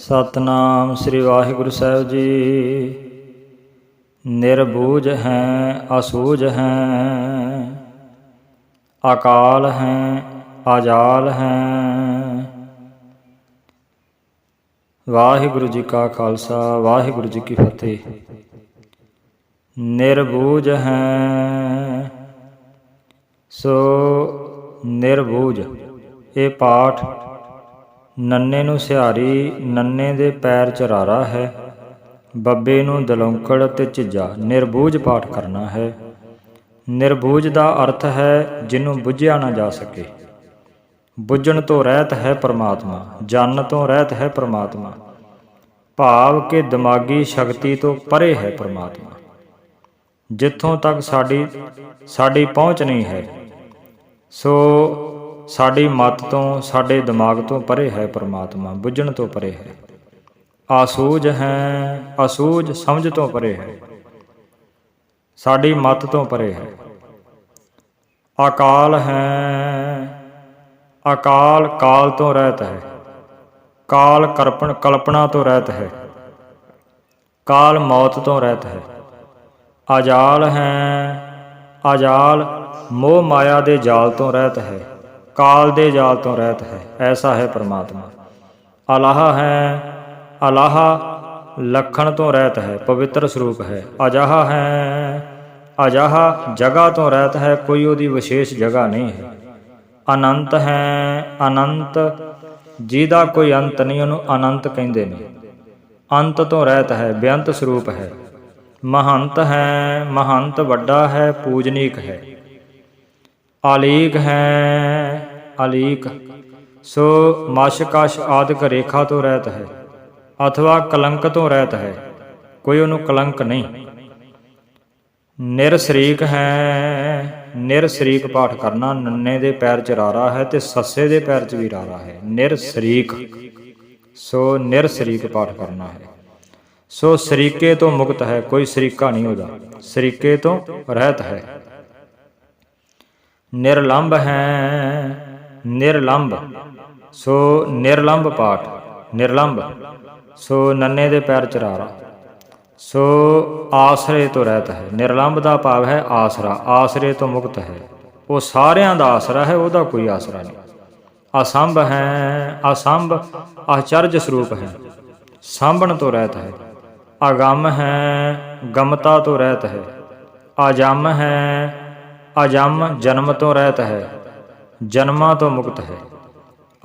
ਸਤਨਾਮ ਸ੍ਰੀ ਵਾਹਿਗੁਰੂ ਸਾਹਿਬ ਜੀ। ਨਿਰਬੂਜ ਹੈ ਅਸੂਝ ਹੈ, ਅਕਾਲ ਹੈ ਆਜਾਲ ਹੈ। ਵਾਹਿਗੁਰੂ ਜੀ ਕਾ ਖਾਲਸਾ, ਵਾਹਿਗੁਰੂ ਜੀ ਕੀ ਫਤਿਹ। ਨਿਰਬੂਝ ਹੈ। ਸੋ ਨਿਰਬੂਜ ਇਹ ਪਾਠ ਨੰਨੇ ਨੂੰ ਸਿਹਾਰੀ, ਨੰਨੇ ਦੇ ਪੈਰ ਚਰਾਰਾ ਹੈ। ਬੱਬੇ ਨੂੰ ਦਲੌਂਕੜ ਤੇ ਝਿੱਜਾ ਨਿਰਬੂਜ ਪਾਠ ਕਰਨਾ ਹੈ। ਨਿਰਬੂਜ ਦਾ ਅਰਥ ਹੈ ਜਿਹਨੂੰ ਬੁੱਝਿਆ ਨਾ ਜਾ ਸਕੇ। ਬੁੱਝਣ ਤੋਂ ਰਹਿਤ ਹੈ ਪਰਮਾਤਮਾ, ਜਨ ਤੋਂ ਰਹਿਤ ਹੈ ਪਰਮਾਤਮਾ। ਭਾਵ ਕਿ ਦਿਮਾਗੀ ਸ਼ਕਤੀ ਤੋਂ ਪਰੇ ਹੈ ਪਰਮਾਤਮਾ। ਜਿੱਥੋਂ ਤੱਕ ਸਾਡੀ ਸਾਡੀ ਪਹੁੰਚ ਨਹੀਂ ਹੈ, ਸੋ ਸਾਡੀ ਮਤ ਤੋਂ, ਸਾਡੇ ਦਿਮਾਗ ਤੋਂ ਪਰੇ ਹੈ ਪਰਮਾਤਮਾ, ਬੁੱਝਣ ਤੋਂ ਪਰੇ ਹੈ। ਆਸੂਝ ਹੈ ਅਸੂਝ ਸਮਝ ਤੋਂ ਪਰੇ ਹੈ। ਸਾਡੀ ਮਤ ਤੋਂ ਪਰੇ ਹੈ। ਅਕਾਲ ਹੈ, ਅਕਾਲ ਕਾਲ ਤੋਂ ਰਹਿਤ ਹੈ। ਕਾਲ ਕਰਪਣ, ਕਲਪਨਾ ਤੋਂ ਰਹਿਤ ਹੈ। ਕਾਲ ਮੌਤ ਤੋਂ ਰਹਿਤ ਹੈ। ਆਜਾਲ ਹੈ ਆਜਾਲ ਮੋਹ ਮਾਇਆ ਦੇ ਜਾਲ ਤੋਂ ਰਹਿਤ ਹੈ। ਕਾਲ ਦੇ ਜਾਲ ਤੋਂ ਰਹਿਤ ਹੈ, ਐਸਾ ਹੈ ਪ੍ਰਮਾਤਮਾ। ਅਲਾਹ ਹੈ, ਅਲਾਹ ਲਖਣ ਤੋਂ ਰਹਿਤ ਹੈ, ਪਵਿੱਤਰ ਸਰੂਪ ਹੈ। ਅਜਾਹ ਹੈ, ਅਜਾਹ ਜਗ੍ਹਾ ਤੋਂ ਰਹਿਤ ਹੈ, ਕੋਈ ਉਹਦੀ ਵਿਸ਼ੇਸ਼ ਜਗ੍ਹਾ ਨਹੀਂ ਹੈ। ਅਨੰਤ ਹੈ, ਅਨੰਤ, ਜਿਹਦਾ ਕੋਈ ਅੰਤ ਨਹੀਂ, ਉਹਨੂੰ ਅਨੰਤ ਕਹਿੰਦੇ ਨੇ। ਅੰਤ ਤੋਂ ਰਹਿਤ ਹੈ, ਬੇਅੰਤ ਸਰੂਪ ਹੈ। ਮਹੰਤ ਹੈ, ਮਹੰਤ ਵੱਡਾ ਹੈ, ਪੂਜਨੀਕ ਹੈ। ਆਲੀਕ ਹੈ ਅਲੀਕ, ਸੋ ਮਸ਼ਕਸ਼ ਆਦਿਕ ਰੇਖਾ ਤੋਂ ਰਹਿਤ ਹੈ, ਅਥਵਾ ਕਲੰਕ ਤੋਂ ਰਹਿਤ ਹੈ, ਕੋਈ ਉਹਨੂੰ ਕਲੰਕ ਨਹੀਂ। ਨਿਰਸਰੀਕ ਹੈ, ਨਿਰਸਰੀਕ ਪਾਠ ਕਰਨਾ, ਨੰਨੇ ਦੇ ਪੈਰ ਚ ਰਾਰਾ ਹੈ ਤੇ ਸੱਸੇ ਦੇ ਪੈਰ ਚ ਵੀ ਰਾਰਾ ਹੈ। ਨਿਰਸਰੀਕ, ਸੋ ਨਿਰਸਰੀਕ ਪਾਠ ਕਰਨਾ ਹੈ। ਸੋ ਸਰੀਕੇ ਤੋਂ ਮੁਕਤ ਹੈ, ਕੋਈ ਸਰੀਕਾ ਨਹੀਂ ਉਹਦਾ, ਸਰੀਕੇ ਤੋਂ ਰਹਿਤ ਹੈ। ਨਿਰਲੰਭ ਹੈ ਨਿਰਲੰਭ। ਸੋ ਨਿਰਲੰਭ ਪਾਠ, ਨਿਰਲੰਭ। ਸੋ ਨੰਨੇ ਦੇ ਪੈਰ ਚਰਾਰਾ। ਸੋ ਆਸਰੇ ਤੋਂ ਰਹਿਤ ਹੈ। ਨਿਰਲੰਭ ਦਾ ਭਾਵ ਹੈ ਆਸਰਾ। ਆਸਰੇ ਤੋਂ ਮੁਕਤ ਹੈ। ਉਹ ਸਾਰਿਆਂ ਦਾ ਆਸਰਾ ਹੈ, ਉਹਦਾ ਕੋਈ ਆਸਰਾ ਨਹੀਂ। ਅਸੰਭ ਹੈ, ਅਸੰਭ ਆਚਰਜ ਸਰੂਪ ਹੈ। ਸਾਂਭਣ ਤੋਂ ਰਹਿਤ ਹੈ। ਅਗੰਮ ਹੈ, ਗਮਤਾ ਤੋਂ ਰਹਿਤ ਹੈ। ਅਜਮ ਹੈ ਅਜਮ ਜਨਮ ਤੋਂ ਰਹਿਤ ਹੈ। ਜਨਮਾਂ ਤੋਂ ਮੁਕਤ ਹੈ।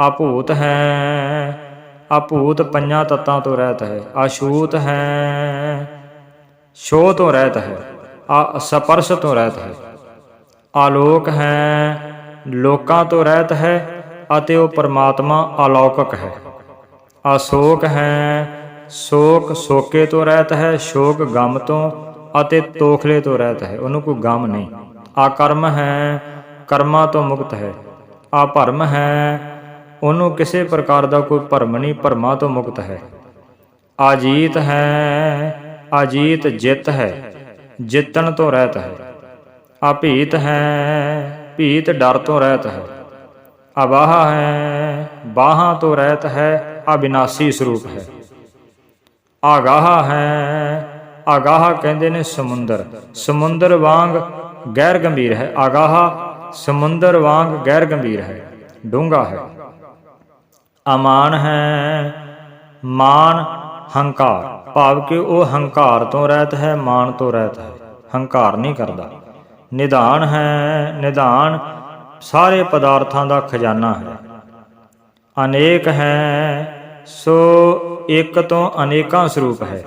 ਅਭੂਤ ਹੈ, ਅਭੂਤ ਪੰਜਾਂ ਤਤਾਂ ਤੋਂ ਰਹਿਤ ਹੈ ਅਛੂਤ ਹੈ ਛੋ ਤੋਂ ਰਹਿਤ ਹੈ ਆ ਸਪਰਸ਼ ਤੋਂ ਰਹਿਤ ਹੈ। ਆਲੋਕ ਹੈ, ਲੋਕਾਂ ਤੋਂ ਰਹਿਤ ਹੈ ਅਤੇ ਉਹ ਪਰਮਾਤਮਾ ਅਲੌਕਿਕ ਹੈ। ਅਸ਼ੋਕ ਹੈ, ਸ਼ੋਕ ਸੋਕੇ ਤੋਂ ਰਹਿਤ ਹੈ, ਸ਼ੋਕ ਗਮ ਤੋਂ ਅਤੇ ਤੋਖਲੇ ਤੋਂ ਰਹਿਤ ਹੈ। ਉਹਨੂੰ ਕੋਈ ਗਮ ਨਹੀਂ। ਆਕਰਮ ਹੈ, ਕਰਮਾਂ ਤੋਂ ਮੁਕਤ ਹੈ। ਆ ਭਰਮ ਹੈ। ਉਹਨੂੰ ਕਿਸੇ ਪ੍ਰਕਾਰ ਦਾ ਕੋਈ ਭਰਮ ਨਹੀਂ, ਭਰਮਾਂ ਤੋਂ ਮੁਕਤ ਹੈ। ਆਜੀਤ ਹੈ, ਆਜੀਤ ਜਿੱਤ ਹੈ, ਜਿੱਤਣ ਤੋਂ ਰਹਿਤ ਹੈ। ਅਭੀਤ ਹੈ, ਭੀਤ ਡਰ ਤੋਂ ਰਹਿਤ ਹੈ। ਅਬਾਹ ਹੈ, ਬਾਹਾਂ ਤੋਂ ਰਹਿਤ ਹੈ, ਅਬਿਨਾਸੀ ਸਰੂਪ ਹੈ। ਆਗਾਹ ਹੈ, ਆਗਾਹ ਕਹਿੰਦੇ ਨੇ ਸਮੁੰਦਰ। ਸਮੁੰਦਰ ਵਾਂਗ ਗੈਰ ਗੰਭੀਰ ਹੈ। ਆਗਾਹ ਸਮੁੰਦਰ ਵਾਂਗ ਗੈਰ ਗੰਭੀਰ ਹੈ ਡੂੰਗਾ ਹੈ। ਅਮਾਨ ਹੈ, ਮਾਨ, ਹੰਕਾਰ। ਭਾਵ ਕਿ ਉਹ ਹੰਕਾਰ ਤੋਂ ਰਹਿਤ ਹੈ, ਮਾਨ ਤੋਂ ਰਹਿਤ ਹੈ। ਹੰਕਾਰ ਨਹੀਂ ਕਰਦਾ। ਨਿਧਾਨ ਹੈ ਨਿਦਾਨ ਸਾਰੇ ਪਦਾਰਥਾਂ ਦਾ ਖਜ਼ਾਨਾ ਹੈ। ਅਨੇਕ ਹੈ, ਸੋ ਇੱਕ ਤੋਂ ਅਨੇਕਾਂ ਸਰੂਪ ਹੈ।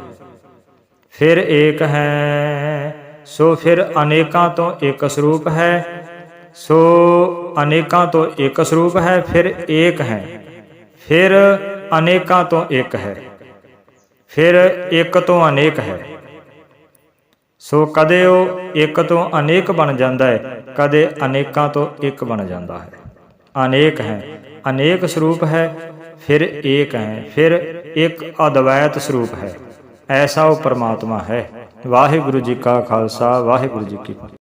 ਫਿਰ ਏਕ ਹੈ, ਸੋ ਫਿਰ ਅਨੇਕਾਂ ਤੋਂ ਇੱਕ ਸਰੂਪ ਹੈ। ਸੋ ਅਨੇਕਾਂ ਤੋਂ ਇੱਕ ਸਰੂਪ ਹੈ, ਫਿਰ ਏਕ ਹੈ। ਫਿਰ ਅਨੇਕਾਂ ਤੋਂ ਇੱਕ ਹੈ। ਫਿਰ ਇੱਕ ਤੋਂ ਅਨੇਕ ਹੈ। ਸੋ ਕਦੇ ਉਹ ਇੱਕ ਤੋਂ ਅਨੇਕ ਬਣ ਜਾਂਦਾ ਹੈ, ਕਦੇ ਅਨੇਕਾਂ ਤੋਂ ਇੱਕ ਬਣ ਜਾਂਦਾ ਹੈ। ਅਨੇਕ ਹੈ, ਅਨੇਕ ਸਰੂਪ ਹੈ, ਫਿਰ ਏਕ ਹੈ, ਫਿਰ ਇੱਕ ਅਦਵੈਤ ਸਰੂਪ ਹੈ। ਐਸਾ ਉਹ ਪਰਮਾਤਮਾ ਹੈ। ਵਾਹਿਗੁਰੂ ਜੀ ਕਾ ਖਾਲਸਾ, ਵਾਹਿਗੁਰੂ ਜੀ ਕੀ ਫਤਿਹ।